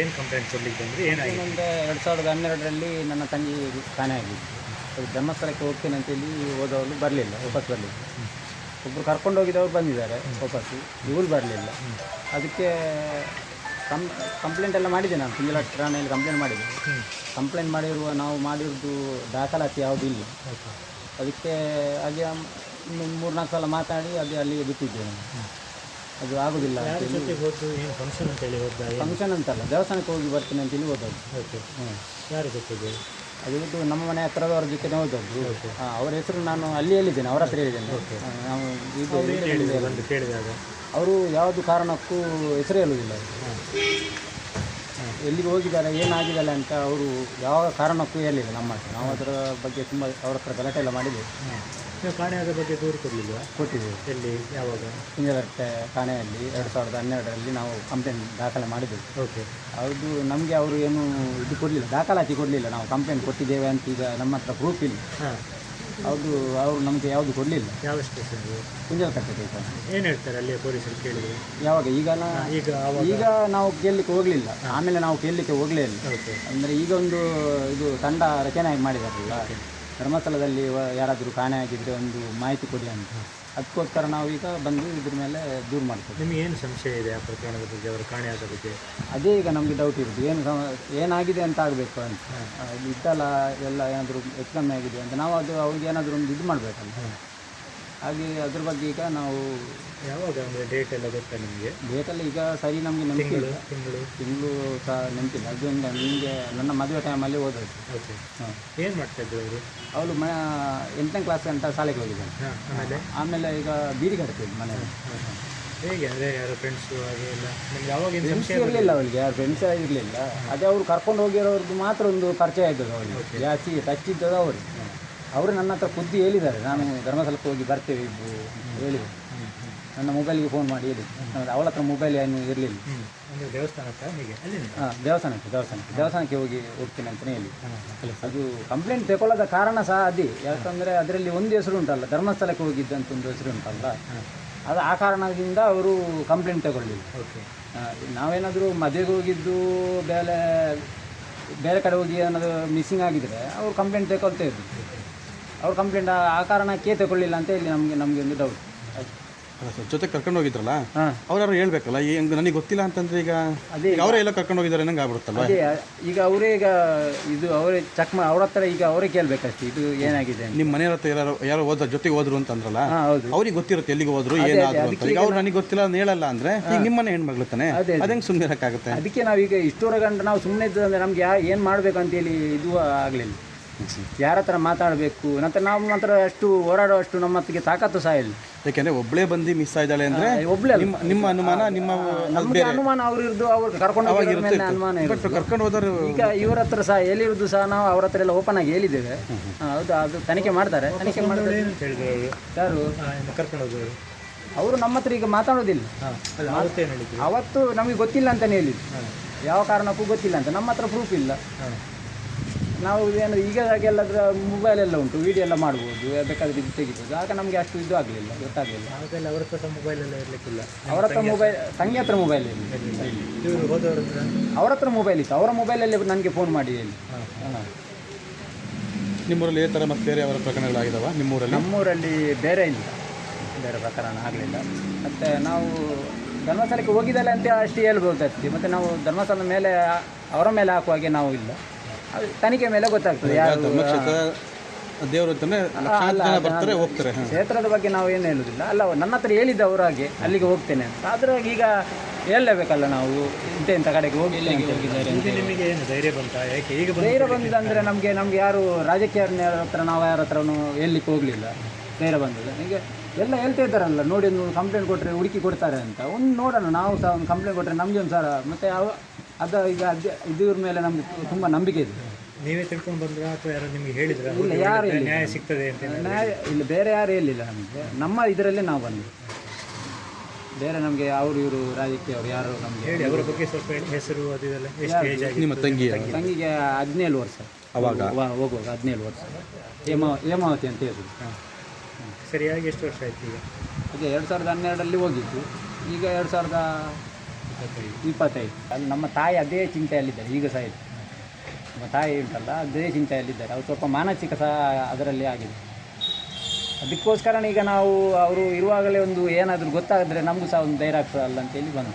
ಏನು ಕಂಪ್ಲೇಂಟ್ ಕೊಡ್ಲಿಕ್ಕೆ ಬಂದ್ರಿ? ಏನಾಗಿದೆ ಇನ್ನೊಂದು ಎರಡು ಸಾವಿರದ ಹನ್ನೆರಡರಲ್ಲಿ ನನ್ನ ತಂಗಿ ಕಾಣೆ ಆಗಿತ್ತು ಅದು ಧರ್ಮಸ್ಥಳಕ್ಕೆ ಹೋಗ್ತೇನೆ ಅಂತೇಳಿ ಹೋದವರು ಬರಲಿಲ್ಲ ವಾಪಸ್ ಬರಲಿಲ್ಲ. ಒಬ್ಬರು ಕರ್ಕೊಂಡು ಹೋಗಿದ್ದವ್ರು ಬಂದಿದ್ದಾರೆ ವಾಪಸ್ಸು ಇವ್ರು ಬರಲಿಲ್ಲ. ಅದಕ್ಕೆ ಕಂ ಕಂಪ್ಲೇಂಟ್ ಎಲ್ಲ ಮಾಡಿದೆ ನಾನು ತಿಂಗಳ ಠಾಣೆಯಲ್ಲಿ ಕಂಪ್ಲೇಂಟ್ ಮಾಡಿದೆ. ಕಂಪ್ಲೇಂಟ್ ಮಾಡಿರುವ ನಾವು ಮಾಡಿರೋದು ದಾಖಲಾತಿ ಯಾವುದೂ ಇಲ್ಲ. ಅದಕ್ಕೆ ಹಾಗೆ ಮೂರು ನಾಲ್ಕು ಸಲ ಮಾತಾಡಿ ಅದೇ ಅಲ್ಲಿಗೆ ಬಿಟ್ಟಿದ್ದೇನೆ ನಾನು. ಅದು ಆಗೋದಿಲ್ಲ ಹೋದ್ದು ಏನು ಫಂಕ್ಷನ್ ಅಂತಲ್ಲ ದೇವಸ್ಥಾನಕ್ಕೆ ಹೋಗಿ ಬರ್ತೀನಿ ಅಂತೇಳಿ ಹೋದದ್ದು. ಓಕೆ ಹ್ಞೂ ಯಾರ ಜೊತೆಗೆ? ಅದು ನಮ್ಮ ಮನೆ ಹತ್ರದವ್ರ ಜೊತೆ ಹೋದದ್ದು. ಹಾಂ ಅವರ ಹೆಸರು ನಾನು ಅಲ್ಲಿ ಹೇಳಿದ್ದೇನೆ ಅವರ ಹತ್ರ ಹೇಳಿದ್ದೇನೆ. ನಾವು ಇದು ಅವ್ರು ಏನು ಕೇಳಿದಾಗ? ಅವರು ಯಾವುದು ಕಾರಣಕ್ಕೂ ಹೆಸರು ಹೇಳುವುದಿಲ್ಲ. ಎಲ್ಲಿಗೆ ಹೋಗಿದ್ದಾರೆ ಏನಾಗಿದ್ದಾರೆ ಅಂತ ಅವರು ಯಾವ ಕಾರಣಕ್ಕೂ ಹೇಳಿಲ್ಲ ನಮ್ಮ ಹತ್ರ. ನಾವು ಅದರ ಬಗ್ಗೆ ತುಂಬ ಅವ್ರ ಹತ್ರ ಗಲಾಟೆ ಎಲ್ಲ ಮಾಡಿದ್ದೇವೆ. ನೀವು ಕಾಣೆಯಾದ ಬಗ್ಗೆ ದೂರು ಕೊಡಲಿಲ್ವಾ? ಕೊಟ್ಟಿದ್ದೇವೆ. ಎಲ್ಲಿ ಯಾವಾಗ? ಇಂಜಲಟ್ಟೆ ಠಾಣೆಯಲ್ಲಿ ಎರಡು ಸಾವಿರದ ಹನ್ನೆರಡರಲ್ಲಿ ನಾವು ಕಂಪ್ಲೇಂಟ್ ದಾಖಲೆ ಮಾಡಿದ್ದೇವೆ. ಓಕೆ. ಅದು ನಮಗೆ ಅವರು ಏನು ಇದು ಕೊಡಲಿಲ್ಲ ದಾಖಲಾತಿ ಕೊಡಲಿಲ್ಲ. ನಾವು ಕಂಪ್ಲೇಂಟ್ ಕೊಟ್ಟಿದ್ದೇವೆ ಅಂತ ಈಗ ನಮ್ಮ ಹತ್ರ ಪ್ರೂಫ್ ಇಲ್ಲ. ಹಾಂ. ಅದು ಅವರು ನಮಗೆ ಯಾವುದು ಕೊಡಲಿಲ್ಲ. ಯಾವ ಸ್ಟೇಷನ್ ಕುಂಜಲಕಟ್ಟೆ ಏನು ಹೇಳ್ತಾರೆ ಅಲ್ಲಿ ಪೊಲೀಸರು ಕೇಳಿದ್ರು ಯಾವಾಗ? ಈಗ ಈಗ ಈಗ ನಾವು ಕೇಳಲಿಕ್ಕೆ ಹೋಗಲಿಲ್ಲ. ಆಮೇಲೆ ನಾವು ಕೇಳಲಿಕ್ಕೆ ಹೋಗಲೇ ಇಲ್ಲ. ಓಕೆ. ಅಂದರೆ ಈಗ ಒಂದು ಇದು ತಂಡ ರಚನೆ ಆಗಿ ಮಾಡಿದಾರಲ್ಲ ಧರ್ಮಸ್ಥಳದಲ್ಲಿ ಯಾರಾದರೂ ಕಾಣೆ ಆಗಿದ್ರೆ ಒಂದು ಮಾಹಿತಿ ಕೊಡಿ ಅಂತ. ಅದಕ್ಕೋಸ್ಕರ ನಾವು ಈಗ ಬಂದು ಇದ್ರ ಮೇಲೆ ದೂರ ಮಾಡ್ತೇವೆ. ನಿಮಗೆ ಏನು ಸಂಶಯ ಇದೆ ಆ ಪ್ರಕರಣದ ಬಗ್ಗೆ ಅವರ ಕಾಣೆಯಾದ ಬಗ್ಗೆ? ಅದೇ ಈಗ ನಮಗೆ ಡೌಟ್ ಇರೋದು. ಏನು ಸಮ ಏನಾಗಿದೆ ಅಂತ ಆಗಬೇಕು ಅಂತ. ಇದ್ದಲ್ಲ ಎಲ್ಲ ಏನಾದರೂ ಹೆಚ್ಚು ಕಮ್ಮಿ ಆಗಿದೆ ಅಂತ. ನಾವು ಅದು ಅವ್ರಿಗೆ ಏನಾದರೂ ಒಂದು ಇದು ಮಾಡಬೇಕಲ್ಲ. ಹಾಗೆ ಅದ್ರ ಬಗ್ಗೆ ಈಗ ನಾವು ಯಾವಾಗ ಅಂದರೆ ಡೇಟ್ ಎಲ್ಲ ಗೊತ್ತಾ ನಿಮಗೆ? ಡೇಟಲ್ಲಿ ಈಗ ಸರಿ ನಮಗೆ ನೆನಪಿಲ್ಲ. ತಿಂಗಳು ತಿಂಗಳು. ಸಹ ನೆನಪಿಲ್ಲ. ಒಂದು ನಿಮಗೆ ನನ್ನ ಮದುವೆ ಟೈಮಲ್ಲಿ ಓದೋದು ಓಕೆ ಹಾಂ. ಏನು ಮಾಡ್ತಾ ಇದ್ರು ಅವರು? ಅವಳು ಮ ಎಂಟನೇ ಕ್ಲಾಸ್ ಅಂತ ಶಾಲೆಗೆ ಹೋಗಿದ್ದಾನೆ ಆಮೇಲೆ? ಆಮೇಲೆ ಈಗ ಬೀದಿ ಕಟ್ತಿದ್ದು ಮನೆಯಲ್ಲಿ ಹೇಗೆ ಅಂದರೆ ಯಾರು ಫ್ರೆಂಡ್ಸು ಹಾಗೆ ಎಲ್ಲ? ನಿಮ್ಗೆ ಯಾವಾಗ ಫ್ರೆಂಡ್ಸ್ ಸಂಶಯ ಇರಲಿಲ್ಲ ಅವಳಿಗೆ. ಯಾರು ಫ್ರೆಂಡ್ಸ್ ಇರಲಿಲ್ಲ. ಅದೇ ಅವ್ರು ಕರ್ಕೊಂಡು ಹೋಗಿರೋರ್ದು ಮಾತ್ರ ಒಂದು ಪರಿಚಯ ಇದ್ದದ್ದು ಅವಳಿಗೆ. ಜಾಸ್ತಿ ಟಚ್ ಇದ್ದದ್ದು ಅವರು ಅವರು ನನ್ನ ಹತ್ರ ಖುದ್ದು ಹೇಳಿದ್ದಾರೆ. ನಾನು ಧರ್ಮಸ್ಥಳಕ್ಕೆ ಹೋಗಿ ಬರ್ತೇವೆ ಇಬ್ಬರು ಹೇಳಿದರು. ನನ್ನ ಮೊಬೈಲಿಗೆ ಫೋನ್ ಮಾಡಿ ಹೇಳಿ ಅವಳ ಹತ್ರ ಮೊಬೈಲ್ ಏನು ಇರಲಿಲ್ಲ. ಅಂದರೆ ದೇವಸ್ಥಾನಕ್ಕ? ಹೀಗೆ. ಹಾಂ ದೇವಸ್ಥಾನಕ್ಕೆ ದೇವಸ್ಥಾನಕ್ಕೆ. ದೇವಸ್ಥಾನಕ್ಕೆ ಹೋಗಿ ಹೋಗ್ತೀನಿ ಅಂತಲೇ ಹೇಳಿ ಅದು ಕಂಪ್ಲೇಂಟ್ ತಗೊಳ್ಳೋದ ಕಾರಣ ಸಹ ಅದೇ. ಯಾಕಂದರೆ ಅದರಲ್ಲಿ ಒಂದು ಹೆಸರು ಉಂಟಲ್ಲ ಧರ್ಮಸ್ಥಳಕ್ಕೆ ಹೋಗಿದ್ದಂತ ಒಂದು ಹೆಸರು ಉಂಟಲ್ಲ. ಅದು ಆ ಕಾರಣದಿಂದ ಅವರು ಕಂಪ್ಲೇಂಟ್ ತಗೊಳ್ಳಿಲ್ಲ. ಓಕೆ. ನಾವೇನಾದರೂ ಮದುವೆಗೆ ಹೋಗಿದ್ದು ಬೇರೆ ಬೇರೆ ಕಡೆ ಹೋಗಿ ಏನಾದರೂ ಮಿಸ್ಸಿಂಗ್ ಆಗಿದ್ದರೆ ಅವರು ಕಂಪ್ಲೇಂಟ್ ತಗೊಳ್ತಾ ಇದ್ರು. ಅವ್ರು ಕಂಪ್ಲೇಂಟ್ ಆ ಕಾರಣಕ್ಕೆ ತಗೊಳ್ಳಿಲ್ಲ ಅಂತ ಇಲ್ಲಿ ನಮಗೆ ನಮಗೆ ಒಂದು ಡೌಟ್ ಅಲ್ಲ ಸರ್ ಜೊತೆ ಕರ್ಕೊಂಡು ಹೋಗಿದ್ರಲ್ಲ? ಹಾಂ. ಅವ್ರು ಹೇಳ್ಬೇಕಲ್ಲ ಈ ಹಂಗೆ ನನಗೆ ಗೊತ್ತಿಲ್ಲ ಅಂತಂದ್ರೆ ಈಗ ಅದೇ ಅವರೇ ಎಲ್ಲ ಕರ್ಕೊಂಡು ಹೋಗಿದ್ದಾರೆ ನಂಗೆ ಆಗ್ಬಿಡುತ್ತಲ್ಲ ಅದೇ ಈಗ ಅವರೇ ಈಗ ಇದು ಅವರೇ ಚೆಕ್ ಮಾ ಅವ್ರ ಹತ್ರ ಈಗ ಅವರೇ ಕೇಳಬೇಕಷ್ಟೇ ಇದು ಏನಾಗಿದೆ ಅಂತ. ನಿಮ್ಮ ಮನೆ ಹತ್ರ ಯಾರು ಯಾರೋ ಹೋದ್ರೆ ಜೊತೆಗೆ ಹೋದ್ರು ಅಂತಂದ್ರಲ್ಲ? ಹಾಂ ಹೌದು. ಅವ್ರಿಗೆ ಗೊತ್ತಿರುತ್ತೆ ಎಲ್ಲಿಗೆ ಹೋದ್ರು ಏನಾದ್ರು ಅಂತ ಈಗ ಅವ್ರು ನನಗೆ ಗೊತ್ತಿಲ್ಲ ಅಂತ ಹೇಳಲ್ಲ ಅಂದ್ರೆ ಈಗ ನಿಮ್ಮನೆ ಹೆಣ್ಮಗ್ಳು ತಾನೆ? ಅದೇ ಅದಂಗೆ ಸುಮ್ಮನೆ ಇರಕ್ಕಾಗುತ್ತೆ ಅದಕ್ಕೆ ನಾವೀಗ ಇಷ್ಟೋರಗಂಡು ನಾವು ಸುಮ್ಮನೆ ಇದ್ದಂದ್ರೆ ನಮ್ಗೆ ಯಾ ಏನು ಮಾಡಬೇಕು ಅಂತೇಳಿ ಇದು ಆಗಲಿಲ್ಲ. ಯಾರ ಹತ್ರ ಮಾತಾಡಬೇಕು? ನಂತರ ನಾವು ಮಾತ್ರ ಅಷ್ಟು ಹೋರಾಡೋ ಅಷ್ಟು ನಮ್ಮ ಹತ್ತಿಗೆ ತಾಕತ್ತು ಸಹ ಇಲ್ಲ. ಯಾಕೆಂದ್ರೆ ಒಬ್ಳೇ ಬಂದು ಮಿಸ್ ಆಗಿದ್ದಾಳೆ ಅಂದ್ರೆ ಒಬ್ಳೆ ನಿಮ್ಮ ನಿಮ್ಮ ಅನುಮಾನ ನಿಮ್ಮ ನಮಗೆ ಅನುಮಾನ ಅವ್ರು ಇರ್ದು ಅವ್ರು ಕರ್ಕೊಂಡು ಹೋಗಿರೋ ಮೇಲೆ ಅನುಮಾನ ಕರ್ಕೊಂಡು ಹೋದವರು ಈಗ ಇವ್ರ ಹತ್ರ ಸಹ ಹೇಳಿರೋದು ಸಹ ನಾವು ಅವ್ರ ಹತ್ರ ಎಲ್ಲ ಓಪನ್ ಆಗಿ ಹೇಳಿದ್ದೇವೆ. ಹಾ, ಹೌದು ಅದು ತನಿಖೆ ಮಾಡ್ತಾರೆ. ತನಿಖೆ ಮಾಡಿದ್ರೆ ಏನಂತ ಹೇಳಿದ್ರು ಅವರು? ಯಾರು? ಅವರು ನಮ್ಮ ಹತ್ರ ಈಗ ಮಾತಾಡೋದಿಲ್ಲ. ಅವತ್ತು ನಮಗೆ ಗೊತ್ತಿಲ್ಲ ಅಂತಾನೆ ಹೇಳಿದ್ರು. ಯಾವ ಕಾರಣಕ್ಕೂ ಗೊತ್ತಿಲ್ಲ ಅಂತ. ನಮ್ಮ ಹತ್ರ ಪ್ರೂಫ್ ಇಲ್ಲ. ನಾವು ಏನು ಈಗ ಎಲ್ಲದ್ರ ಮೊಬೈಲ್ ಎಲ್ಲ ಉಂಟು ವಿಡಿಯೋ ಎಲ್ಲ ಮಾಡ್ಬೋದು ಬೇಕಾದ್ರೆ ಇದು ತೆಗಿಬೋದು. ಆಗ ನಮಗೆ ಅಷ್ಟು ಇದು ಆಗಲಿಲ್ಲ ಗೊತ್ತಾಗಲಿಲ್ಲ. ಆವಾಗೆಲ್ಲ ಅವ್ರ ಹತ್ರ ಮೊಬೈಲ್ ಎಲ್ಲ ಇರಲಿಕ್ಕಿಲ್ಲ. ಅವರ ಹತ್ರ ಮೊಬೈಲ್ ತಂಗಿ ಹತ್ರ ಮೊಬೈಲ್ ಇಲ್ಲ. ಇವರು ಹೋದವ್ರ ಹತ್ರ? ಅವ್ರ ಹತ್ರ ಮೊಬೈಲ್ ಇತ್ತು. ಅವರ ಮೊಬೈಲಲ್ಲಿ ನನಗೆ ಫೋನ್ ಮಾಡಿ ಹೇಳಿ. ನಿಮ್ಮೂರಲ್ಲಿ ಈ ಥರ ಮತ್ತೆ ಬೇರೆ ಅವರ ಪ್ರಕರಣಗಳಾಗಿದಾವ? ನಿಮ್ಮೂರಲ್ಲಿ? ನಮ್ಮೂರಲ್ಲಿ ಬೇರೆ ಇಲ್ಲ. ಬೇರೆ ಪ್ರಕರಣ ಆಗಲಿಲ್ಲ. ಮತ್ತು ನಾವು ಧರ್ಮಸ್ಥಳಕ್ಕೆ ಹೋಗಿದ್ದಲ್ಲ ಅಂತ ಅಷ್ಟೇ ಹೇಳ್ಬೋದಾಗ್ತಿ ಮತ್ತು ನಾವು ಧರ್ಮಸ್ಥಳದ ಮೇಲೆ ಅವರ ಮೇಲೆ ಹಾಕುವಾಗೆ ನಾವು ಇಲ್ಲ. ತನಿಖೆ ಮೇಲೆ ಗೊತ್ತಾಗ್ತದೆ ಯಾರು ಧರ್ಮಕ್ಷೇತ್ರ ದೇವರು ಲಕ್ಷಾಂತರ ಜನ ಬರ್ತಾರೆ ಹೋಗ್ತಾರೆ ಕ್ಷೇತ್ರದ ಬಗ್ಗೆ ನಾವು ಏನು ಹೇಳುದಿಲ್ಲ. ಅಲ್ಲ ನನ್ನ ಹತ್ರ ಹೇಳಿದ್ದ ಅವ್ರ ಹಾಗೆ ಅಲ್ಲಿಗೆ ಹೋಗ್ತೇನೆ ಅಂತ. ಅದ್ರಾಗ ಈಗ ಹೇಳಲೇಬೇಕಲ್ಲ ನಾವು ಇಂಥ ಇಂಥ ಕಡೆಗೆ ಹೋಗಿ ನಿಮಗೆ ಏನು ಧೈರ್ಯ ಬಂತಾ? ಯಾಕೆ ಈಗ ಧೈರ್ಯ ಬಂದಿದೆ ನಮಗೆ ನಮ್ಗೆ ಯಾರು ರಾಜಕೀಯ ಹತ್ರ ನಾವು ಯಾರ ಹತ್ರನೂ ಹೇಳಲಿಕ್ಕೆ ಹೋಗಲಿಲ್ಲ. ಧೈರ್ಯ ಬಂದಿದೆ ಈಗ ಎಲ್ಲ ಹೇಳ್ತಾ ಇದ್ದಾರಲ್ಲ ನೋಡಿ ಒಂದು ಕಂಪ್ಲೇಂಟ್ ಕೊಟ್ಟರೆ ಹುಡುಕಿ ಕೊಡ್ತಾರೆ ಅಂತ. ಒಂದು ನೋಡೋಣ ನಾವು ಸಹ ಒಂದು ಕಂಪ್ಲೇಂಟ್ ಕೊಟ್ಟರೆ ನಮಗೆ ಒಂದು ಸರ ಮತ್ತೆ ಅವ ಅದು ಈಗ ಅದೇ ಇದ್ರ ಮೇಲೆ ನಮಗೆ ತುಂಬ ನಂಬಿಕೆ ಇದೆ. ನೀವೇ ತಿಳ್ಕೊಂಡು ಬಂದ್ರೆ ಅಥವಾ ಯಾರು ನಿಮಗೆ ಹೇಳಿದ್ರ? ಇಲ್ಲ ಯಾರು ಇಲ್ಲ ನ್ಯಾಯ ಸಿಗ್ತದೆ ಅಂತ ಏನಾದ್ರು? ನ್ಯಾಯ ಇಲ್ಲ ಬೇರೆ ಯಾರು ಹೇಳಿಲ್ಲ ನಮಗೆ. ನಮ್ಮ ಇದರಲ್ಲೇ ನಾವು ಬಂದ್ವಿ. ಬೇರೆ ನಮಗೆ ಅವರು ಇವರು ರಾಜಕೀಯ ಅವರು ಯಾರು ನಮಗೆ ಹೇಳಿ ಅವರ ಬಗ್ಗೆ ಸ್ವಲ್ಪ ಹೇಳಿ ಹೆಸರು ಅದು ಇದೆಲ್ಲ ಎಷ್ಟು ಏಜ್ ಆಗಿ ನಿಮ್ಮ ತಂಗಿ. ತಂಗಿಗೆ ಹದಿನೇಳು ವರ್ಷ. ಅವಾಗ? ವ- ಹೋಗುವಾಗ ಹದಿನೇಳು ವರ್ಷ. ಹೇಮ ಹೇಮಾವತಿ ಅಂತ ಹೇಳಿದ್ರು. ಸರಿಯಾಗಿ ಎಷ್ಟು ವರ್ಷ ಆಯ್ತು ಈಗ? ಅದೇ ಎರಡು ಸಾವಿರದ ಹನ್ನೆರಡರಲ್ಲಿ ಹೋಗಿದ್ದು. ಈಗ ಎರಡು ಸಾವಿರದ ಇಪ್ಪತ್ತೈದು. ನಮ್ಮ ತಾಯಿ ಅದೇ ಚಿಂತೆಯಲ್ಲಿದ್ದಾರೆ, ಈಗ ಸಹ ಇದೆ. ನಮ್ಮ ತಾಯಿ ಉಂಟಲ್ಲ, ಅದೇ ಚಿಂತೆಯಲ್ಲಿದ್ದಾರೆ. ಅವ್ರು ಸ್ವಲ್ಪ ಮಾನಸಿಕ ಸಹ ಅದರಲ್ಲಿ ಆಗಿದೆ. ಅದಕ್ಕೋಸ್ಕರ ಈಗ ನಾವು, ಅವರು ಇರುವಾಗಲೇ ಒಂದು ಏನಾದರೂ ಗೊತ್ತಾದರೆ ನಮಗೂ ಸಹ ಒಂದು ಧೈರ್ಯ ಆಗ್ತದಲ್ಲ ಅಂತೇಳಿ ಬಂದು